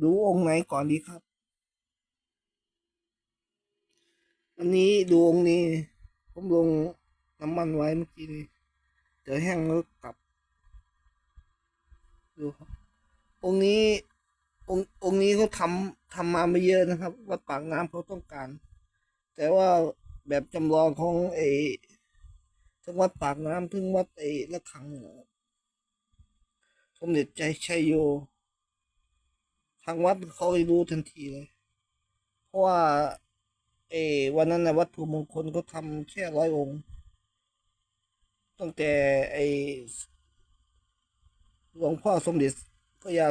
ดูองค์ไหนก่อนดีครับ อันนี้ดูองค์นี้ ผมลงน้ำมันไว้เมื่อกี้นี้เดี๋ยวแห้งแล้วกลับ ดูครับ องค์นี้องค์องค์นี้เขาทำทำมาไม่เยอะนะครับ วัดปากน้ำเขาต้องการ แต่ว่าแบบจำลองของไอ้ทั้งวัดปากน้ำทั้งวัดไอ้ละขังสมเด็จใจชัยโย ทางวัดเขาไปรู้ทันทีเลย เพราะว่า เอวันนั้นนะวัตถุมงคลก็ทำแค่ร้อยองค์ ตั้งแต่ไอหลวงพ่อสมเด็จพระยา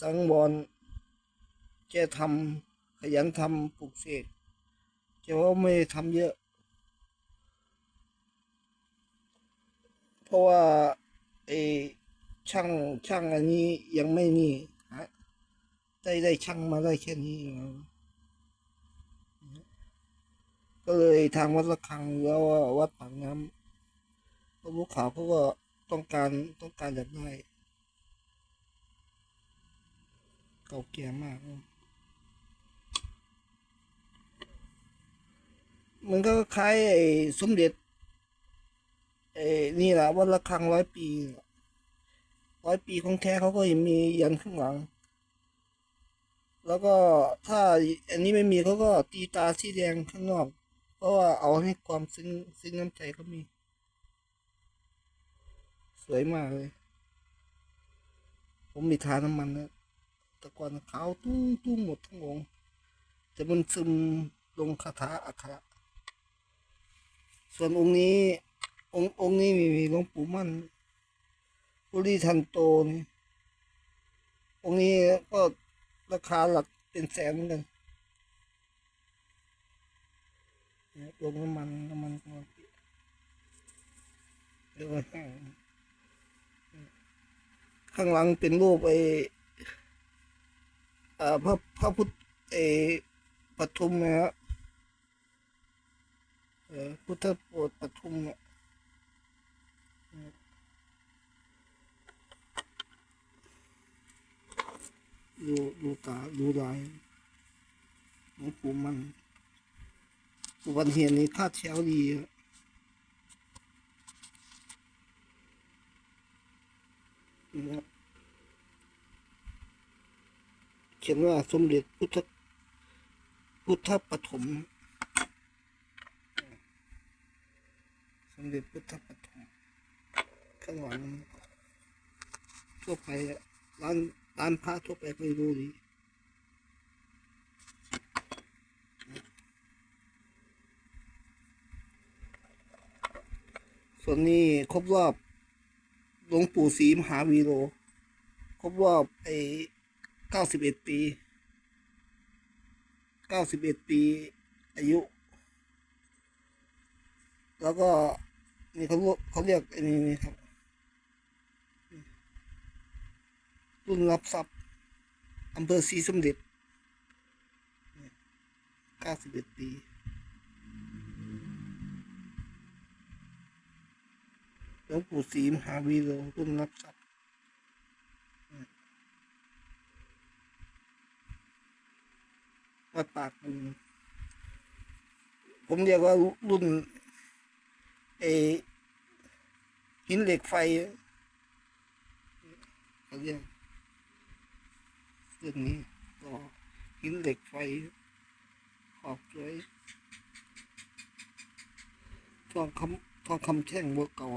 สังวรแกทำขยันทำปลูกเสกแกว่าไม่ทำเยอะ เพราะว่าไอช่างช่างอันนี้ยังไม่นี่ ได้ได้ช่างมาได้แค่นี้ก็เลยทางวัดระฆังแล้ววัดปากน้ำพวกลูกขาวเขาก็ต้องการต้องการอยากได้เก่าแก่มาก มันก็คล้ายไอ้สมเด็จไอ้นี่แหละวัดระฆังร้อยปีร้อยปีของแท้เขาก็ยังมียันข้างหลัง แล้วก็ถ้าอันนี้ไม่มีเขาก็ตีตาสีแดงข้างนอก เพราะว่าเอาให้ความซึ้งซึ้งน้ำใจเขามี สวยมากเลย ผมมีทาน้ำมันนะแต่ก่อนขาวตุ้งตุ้งหมดทั้งองค์แต่มันซึมลงคาถาอักขระส่วนองค์นี้ องค์องค์นี้มีมีหลวงปู่มั่นปุริทันโตนี่องค์นี้ก็ ราคาหลักเป็นแสนเหมือนกันลงน้ำมันน้ำมันก็เรียวแห้งข้างหลังเป็นรูปไอ้พระพระพุทธไอ้ปทุมนะฮะพุทธโปรดปทุมเนี่ย ดูดูตาดูลายหลวงปู่มันอุบัติเหตุนี้คาดเช้าดีอะนะครับเขียนว่าสมเด็จพุทธพุทธปฐมสมเด็จพุทธปฐมข้างหลังทั่วไปร้าน ร้านพระทั่วไปก็รู้ดีส่วนนี้ครบรอบหลวงปู่ศรีมหาวีโร ครบรอบไอ้เก้าสิบเอ็ดปีเก้าสิบเอ็ดปี อายุ แล้วก็นี่เขาเขาเรียกไอ้นี่นี่ครับ รุ่นรับทรัพย์อำเภอศรีสมเด็จเก้าสิบเอ็ดปีหลวงปู่ศรีมหาวีโรรุ่นรับทรัพย์วัดปากมันผมเรียกว่ารุ่นเอหินเหล็กไฟเขาเรียก เรื่องนี้ต่อหินเหล็กไฟขอบสวยทองคำทองคำแท่งบัวเก่า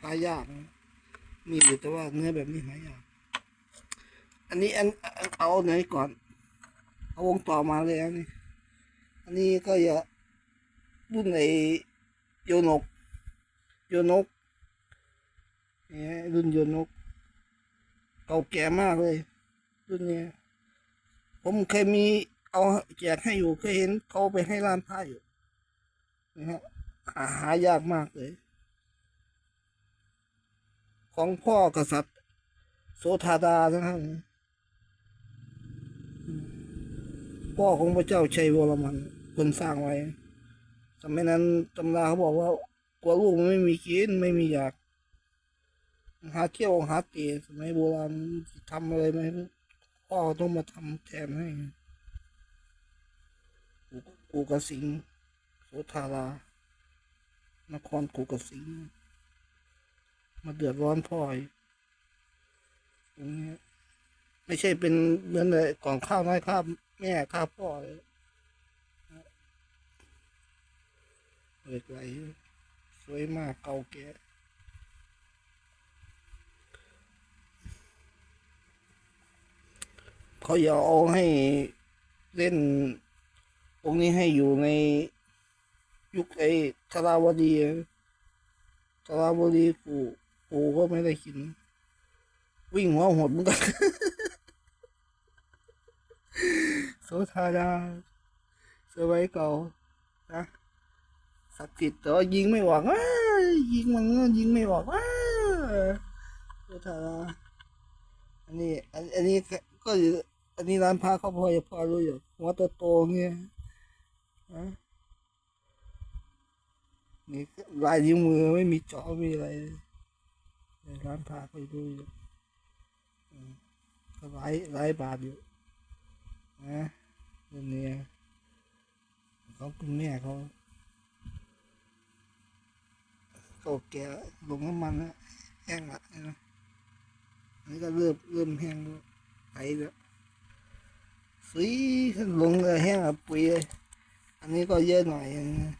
หายาก มีอยู่แต่ว่าเนื้อแบบนี้หายาก อันนี้อันอันเอาไหนก่อน เอาวงต่อมาเลยอันนี้ อันนี้ก็อย่ารุ่นไอโยนก โยนก เนี่ยรุ่นยนก เก่าแก่มากเลย รุ่นเนี้ยผมเคยมีเอาแจกให้อยู่เคยเห็นเขาไปให้ร้านผ้าอยู่นะฮะหาหายากมากเลย ของพ่อกษัตริย์ โสธาดานะครับพ่อของพระเจ้าชัยวรมันคนสร้างไว้สมัยนั้นตำราเขาบอกว่ากลัวลูกมันไม่มีกินไม่มีอยาก หาเที่ยวหาเตะสมัยโบราณทำอะไรไหมพ่อต้องมาทำแทนให้กูกูกระสิงโสธารานครกูกระสิงมาเดือดร้อนพ่ออีกตรงเนี้ยไม่ใช่เป็นเหมือนเลยกล่องข้าวน้อยข้าแม่ข้าพ่อยเหล็กไหลสวยมากเก่าแก่ เขาอยากเอาให้เล่นองนี้ให้อยู่ในยุคไอ้ธาราวดีธาราวดีกูกูก็ไม่ได้กิน วิ่งหัวหดเหมือนกันโสธาดาสมัยเก่านะศักดิ์สิทธิ์แต่ว่ายิงไม่หวังว้ายิงมันยิงไม่หวังว้าโสธาดาอันนี้อันอันนี้ก็ก็ อันนี้ร้านพระเขาพอจะพอรู้อยู่หัวโตๆเงี้ยนะนี่ลายนิ้วมือไม่มีจาะไม่มีอะไรร้านพระเขาดูอยู่ก็หลายหลายบาทอยู่นะเรื่องนี้ของคุณแม่เขาเขาแก่ลงน้ำมันแล้วแห้งละนไหมอันนี้ก็เริ่มเริ่มแห้งแล้วไหลแล้ว สีลงเลยแห้งอะปุ๋ยเลยอันนี้ก็เยอะหน่อยนะ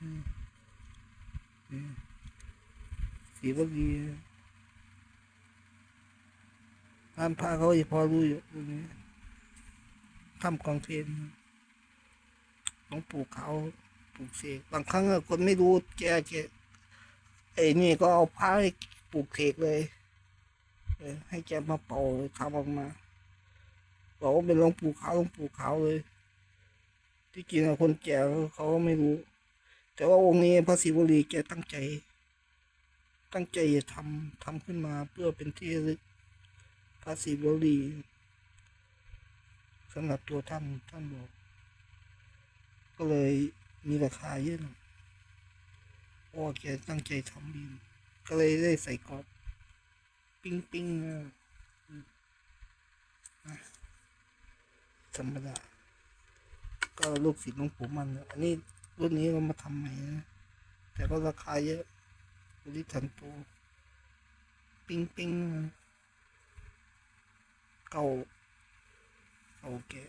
อืมอืมสีก็ดีร้านผ้าเขาจะพอรู้อยู่ตรงนี้ทำกองเพนหลวงปู่เขาปลูกเสกบางครั้งอะคนไม่รู้แกแกไอ้นี่ก็เอาผ้าปลูกเสกเลยเออให้แกมาเป่าทำออกมา บอกว่าเป็นหลวงปู่ขาวหลวงปู่ขาวเลย ที่จริงคนแก่เขาก็ไม่รู้ แต่ว่าองค์นี้พระศิวลีแกตั้งใจ ตั้งใจจะทำทำขึ้นมาเพื่อเป็นที่ลึกพระศิวลีสำหรับตัวท่านท่านบอก ก็เลยมีราคาเยอะหน่อยเพราะแกตั้งใจทำดีก็เลยได้ใส่กรอบ ปิ้งปิ้งอะ ธรรมดา ก็ลูกศิษย์หลวงปู่มัน อันนี้รุ่นนี้เรามาทำใหม่นะแต่ก็ราคาเยอะบริทันโตปิ้งปิ้งเก่าเก่าแก่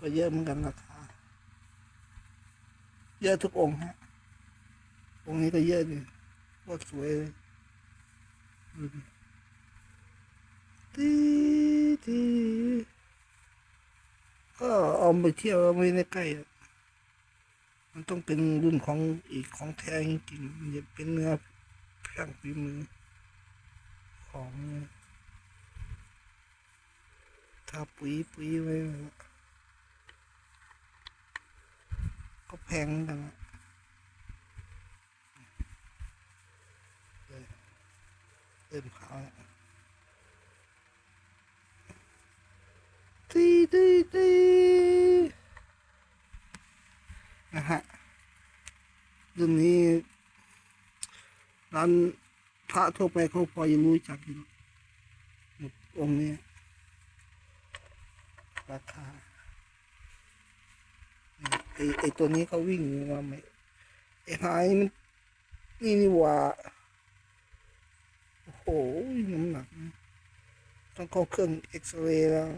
ก็เยอะเหมือนกันราคา เยอะทุกองค์ฮะ องค์นี้ก็เยอะดิก็สวยเลยตี อาไปเที่ยวไม่ได้ใกล้ มันต้องเป็นรุ่นของอีกของแท้จริงมันจะเป็นเนื้อแพงฝีมือ ของถ้าปุ๋ยปุ๋ยไว้ ก็แพงนกันอะเริ่มขาว ตีตีตีนะฮะเรื่องนี้ร้านพระทั่วไปเขาพอจะรู้จักอยู่หมดองค์นี้ราคาไอไอตัวนี้เขาวิ่งมาไหมไอหายมันนี่นี่ว่าโอ้โหน้ำหนัก ต้องเข้าเครื่องเอ็กซเรย์แล้ว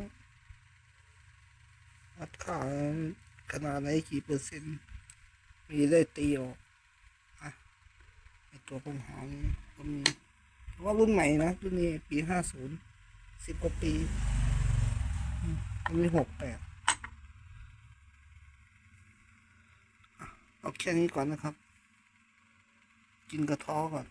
วัดค่าขนาดไหนกี่เปอร์เซ็นต์ มีได้ตีออกอะไอตัวปัญหาก็มีเพราะว่ารุ่นใหม่นะรุ่นนี้ปีห้าศูนย์สิบกว่าปีอืมรุ่นนี้หกแปดเอาแค่นี้ก่อนนะครับ กินกระท้อก่อน